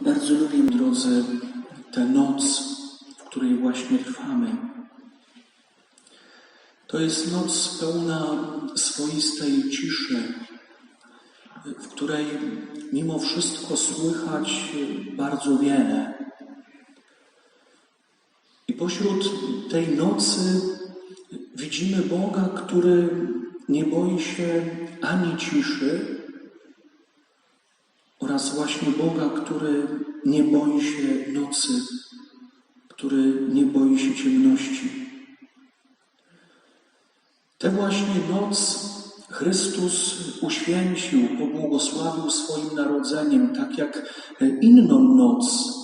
Bardzo lubię, drodzy, tę noc, w której właśnie trwamy. To jest noc pełna swoistej ciszy, w której mimo wszystko słychać bardzo wiele. I pośród tej nocy widzimy Boga, który nie boi się ani ciszy, oraz właśnie Boga, który nie boi się nocy, który nie boi się ciemności. Tę właśnie noc Chrystus uświęcił, pobłogosławił swoim narodzeniem, tak jak inną noc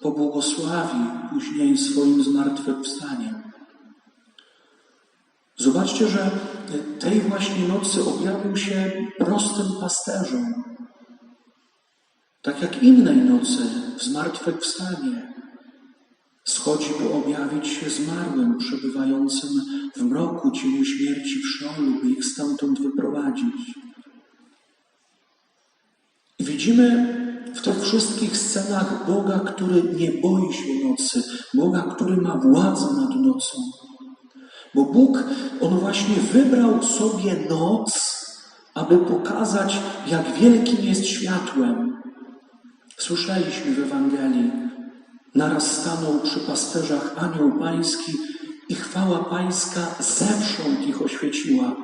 pobłogosławi później swoim zmartwychwstaniem. Zobaczcie, że tej właśnie nocy objawił się prostym pasterzom, tak jak innej nocy w zmartwychwstanie schodzi, by objawić się zmarłym, przebywającym w mroku cieniu śmierci w Szeolu, by ich stamtąd wyprowadzić. I widzimy w tych wszystkich scenach Boga, który nie boi się nocy, Boga, który ma władzę nad nocą. Bo Bóg, On właśnie wybrał sobie noc, aby pokazać, jak wielkim jest światłem. Słyszeliśmy w Ewangelii, naraz stanął przy pasterzach anioł pański i chwała pańska zewsząd ich oświeciła.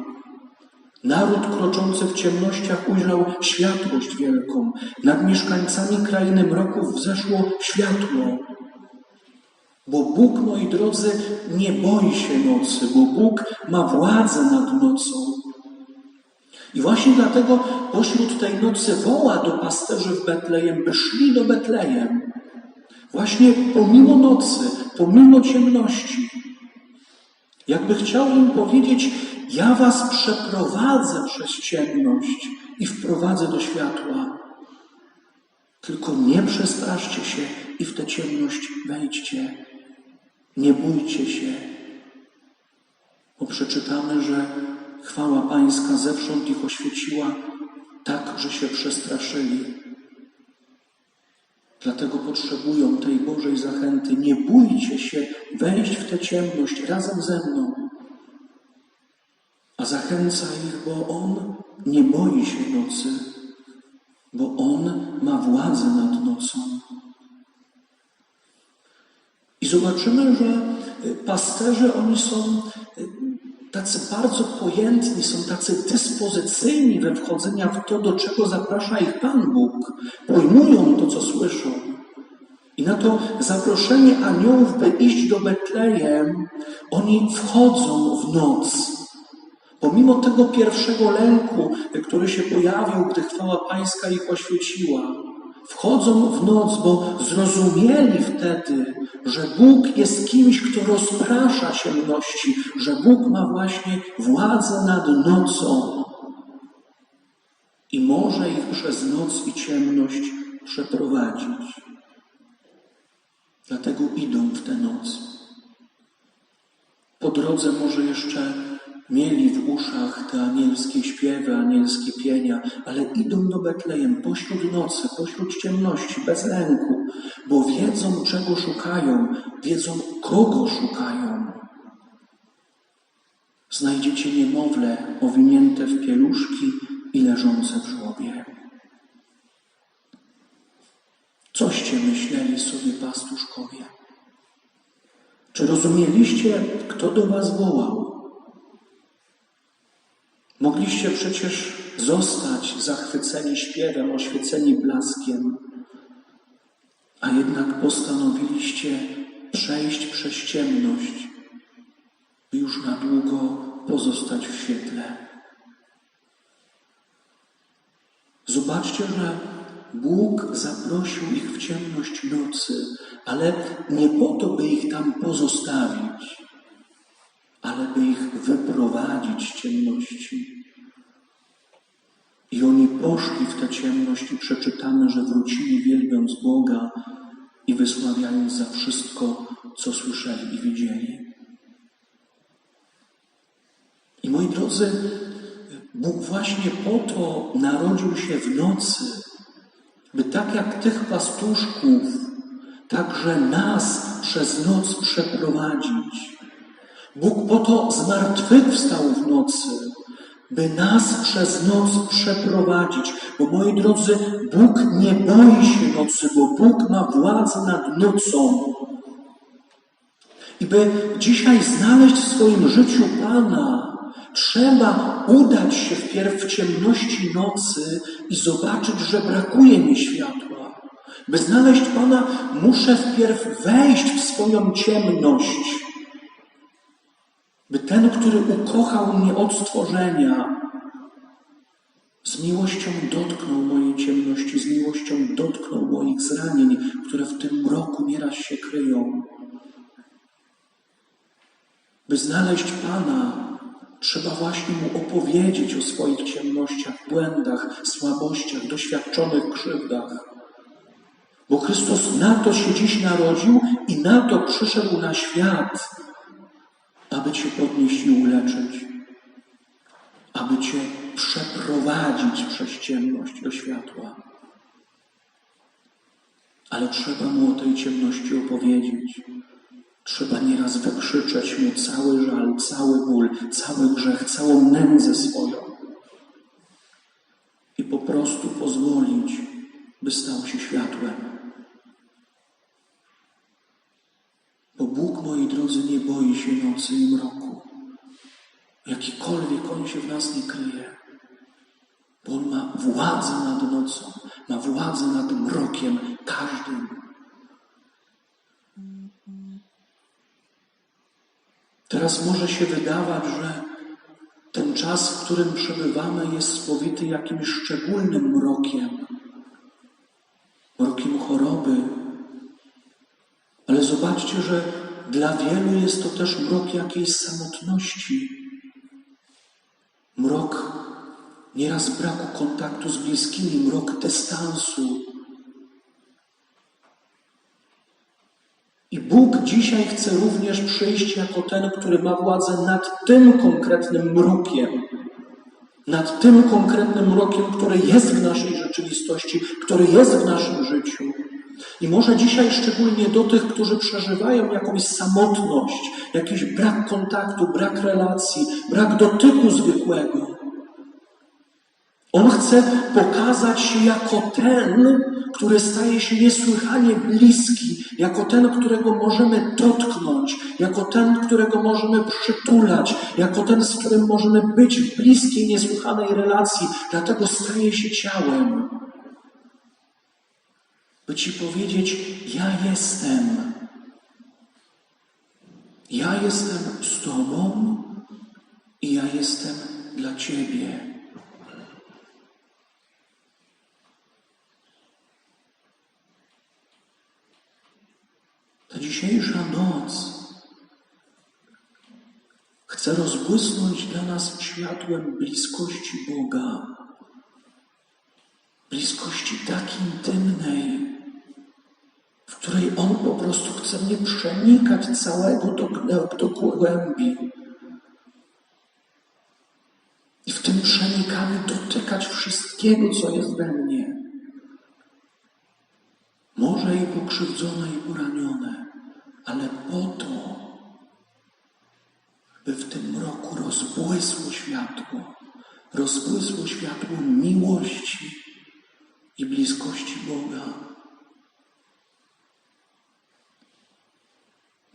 Naród kroczący w ciemnościach ujrzał światłość wielką. Nad mieszkańcami krainy mroków wzeszło światło. Bo Bóg, moi drodzy, nie boi się nocy, bo Bóg ma władzę nad nocą. I właśnie dlatego pośród tej nocy woła do pasterzy w Betlejem, by szli do Betlejem. Właśnie pomimo nocy, pomimo ciemności. Jakby chciał im powiedzieć, ja was przeprowadzę przez ciemność i wprowadzę do światła. Tylko nie przestraszcie się i w tę ciemność wejdźcie. Nie bójcie się. Bo przeczytamy, że chwała Pańska zewsząd ich oświeciła, tak, że się przestraszyli. Dlatego potrzebują tej Bożej zachęty. Nie bójcie się wejść w tę ciemność razem ze mną. A zachęca ich, bo On nie boi się nocy, bo On ma władzę nad nocą. I zobaczymy, że pasterze oni są tacy bardzo pojętni, są tacy dyspozycyjni we wchodzenia w to, do czego zaprasza ich Pan Bóg. Pojmują to, co słyszą. I na to zaproszenie aniołów, by iść do Betlejem, oni wchodzą w noc. Pomimo tego pierwszego lęku, który się pojawił, gdy chwała Pańska ich oświeciła, wchodzą w noc, bo zrozumieli wtedy, że Bóg jest kimś, kto rozprasza ciemności, że Bóg ma właśnie władzę nad nocą i może ich przez noc i ciemność przeprowadzić. Dlatego idą w tę noc. Po drodze może jeszcze mieli w uszach te anielskie śpiewy, anielskie pienia, ale idą do Betlejem pośród nocy, pośród ciemności, bez lęku, bo wiedzą, czego szukają, wiedzą, kogo szukają. Znajdziecie niemowlę owinięte w pieluszki i leżące w żłobie. Coście myśleli sobie pastuszkowie? Czy rozumieliście, kto do was wołał? Mogliście przecież zostać zachwyceni śpiewem, oświeceni blaskiem, a jednak postanowiliście przejść przez ciemność, by już na długo pozostać w świetle. Zobaczcie, że Bóg zaprosił ich w ciemność nocy, ale nie po to, by ich tam pozostawić, ale by ich wyprowadzić z ciemności. I oni poszli w tę ciemność i przeczytamy, że wrócili wielbiąc Boga i wysławiając za wszystko, co słyszeli i widzieli. I moi drodzy, Bóg właśnie po to narodził się w nocy, by tak jak tych pastuszków, także nas przez noc przeprowadzić. Bóg po to zmartwychwstał w nocy, by nas przez noc przeprowadzić. Bo moi drodzy, Bóg nie boi się nocy, bo Bóg ma władzę nad nocą. I by dzisiaj znaleźć w swoim życiu Pana, trzeba udać się wpierw w ciemności nocy i zobaczyć, że brakuje mi światła. By znaleźć Pana, muszę wpierw wejść w swoją ciemność. By ten, który ukochał mnie od stworzenia, z miłością dotknął mojej ciemności, z miłością dotknął moich zranień, które w tym mroku nieraz się kryją. By znaleźć Pana, trzeba właśnie Mu opowiedzieć o swoich ciemnościach, błędach, słabościach, doświadczonych krzywdach. Bo Chrystus na to się dziś narodził i na to przyszedł na świat, aby Cię podnieść i uleczyć, aby Cię przeprowadzić przez ciemność do światła. Ale trzeba Mu o tej ciemności opowiedzieć. Trzeba nieraz wykrzyczeć Mu cały żal, cały ból, cały grzech, całą nędzę swoją. I po prostu pozwolić, by stał się światłem. Bóg, moi drodzy, nie boi się nocy i mroku. Jakikolwiek On się w nas nie kryje. Bo On ma władzę nad nocą, ma władzę nad mrokiem każdym. Teraz może się wydawać, że ten czas, w którym przebywamy, jest spowity jakimś szczególnym mrokiem, mrokiem choroby. Ale zobaczcie, że dla wielu jest to też mrok jakiejś samotności, mrok nieraz braku kontaktu z bliskimi, mrok dystansu, I Bóg dzisiaj chce również przyjść jako ten, który ma władzę nad tym konkretnym mrokiem, nad tym konkretnym mrokiem, który jest w naszej rzeczywistości, który jest w naszym życiu. I może dzisiaj szczególnie do tych, którzy przeżywają jakąś samotność, jakiś brak kontaktu, brak relacji, brak dotyku zwykłego. On chce pokazać się jako ten, który staje się niesłychanie bliski, jako ten, którego możemy dotknąć, jako ten, którego możemy przytulać, jako ten, z którym możemy być w bliskiej, niesłychanej relacji, dlatego staje się ciałem. By Ci powiedzieć, ja jestem. Ja jestem z Tobą i ja jestem dla Ciebie. Ta dzisiejsza noc chce rozbłysnąć dla nas światłem bliskości Boga. Bliskości tak intymnej, której On po prostu chce mnie przenikać całego do, do głębi. I w tym przenikaniu dotykać wszystkiego, co jest we mnie. Może i pokrzywdzone, i poranione, ale po to, by w tym roku rozbłysło światło, rozbłysło światło miłości i bliskości Boga.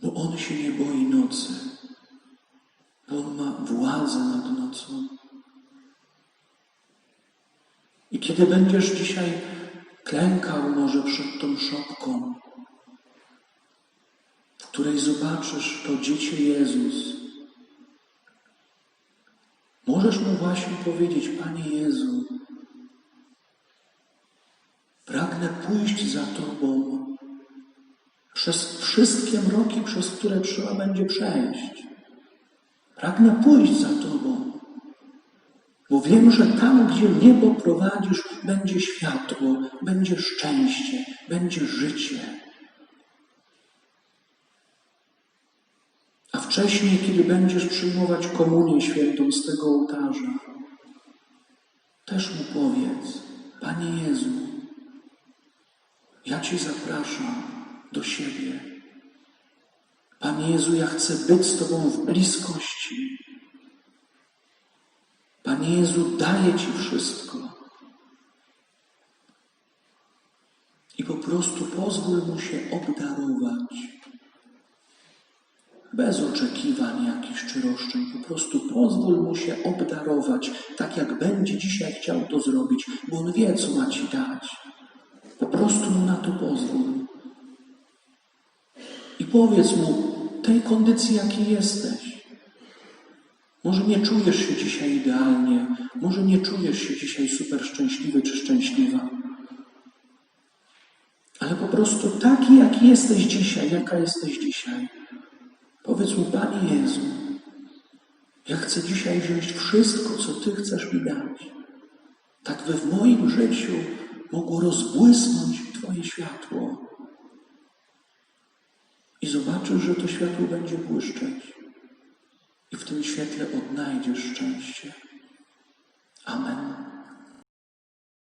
Bo On nie boi nocy, bo On ma władzę nad nocą. I kiedy będziesz dzisiaj klękał może przed tą szopką, w której zobaczysz to dziecię Jezus. Możesz mu właśnie powiedzieć, Panie Jezu, pragnę pójść za Tobą przez wszystkie mroki, przez które trzeba będzie przejść. Pragnę pójść za Tobą. Bo wiem, że tam, gdzie mnie poprowadzisz, będzie światło, będzie szczęście, będzie życie. A wcześniej, kiedy będziesz przyjmować komunię świętą z tego ołtarza, też mu powiedz, Panie Jezu, Ja Cię zapraszam do siebie. Panie Jezu, ja chcę być z Tobą w bliskości. Panie Jezu, daję Ci wszystko. I po prostu pozwól mu się obdarować. Bez oczekiwań jakichś czy roszczeń. Po prostu pozwól mu się obdarować, tak jak będzie dzisiaj chciał to zrobić, bo on wie, co ma Ci dać. Po prostu mu na to pozwól. Powiedz mu tej kondycji, jakiej jesteś. Może nie czujesz się dzisiaj idealnie, może nie czujesz się dzisiaj super szczęśliwy czy szczęśliwa. Ale po prostu taki, jaki jesteś dzisiaj, jaka jesteś dzisiaj. Powiedz mu, Panie Jezu, ja chcę dzisiaj wziąć wszystko, co Ty chcesz mi dać. Tak by w moim życiu mogło rozbłysnąć Twoje światło. I zobaczysz, że to światło będzie błyszczeć. I w tym świetle odnajdziesz szczęście. Amen.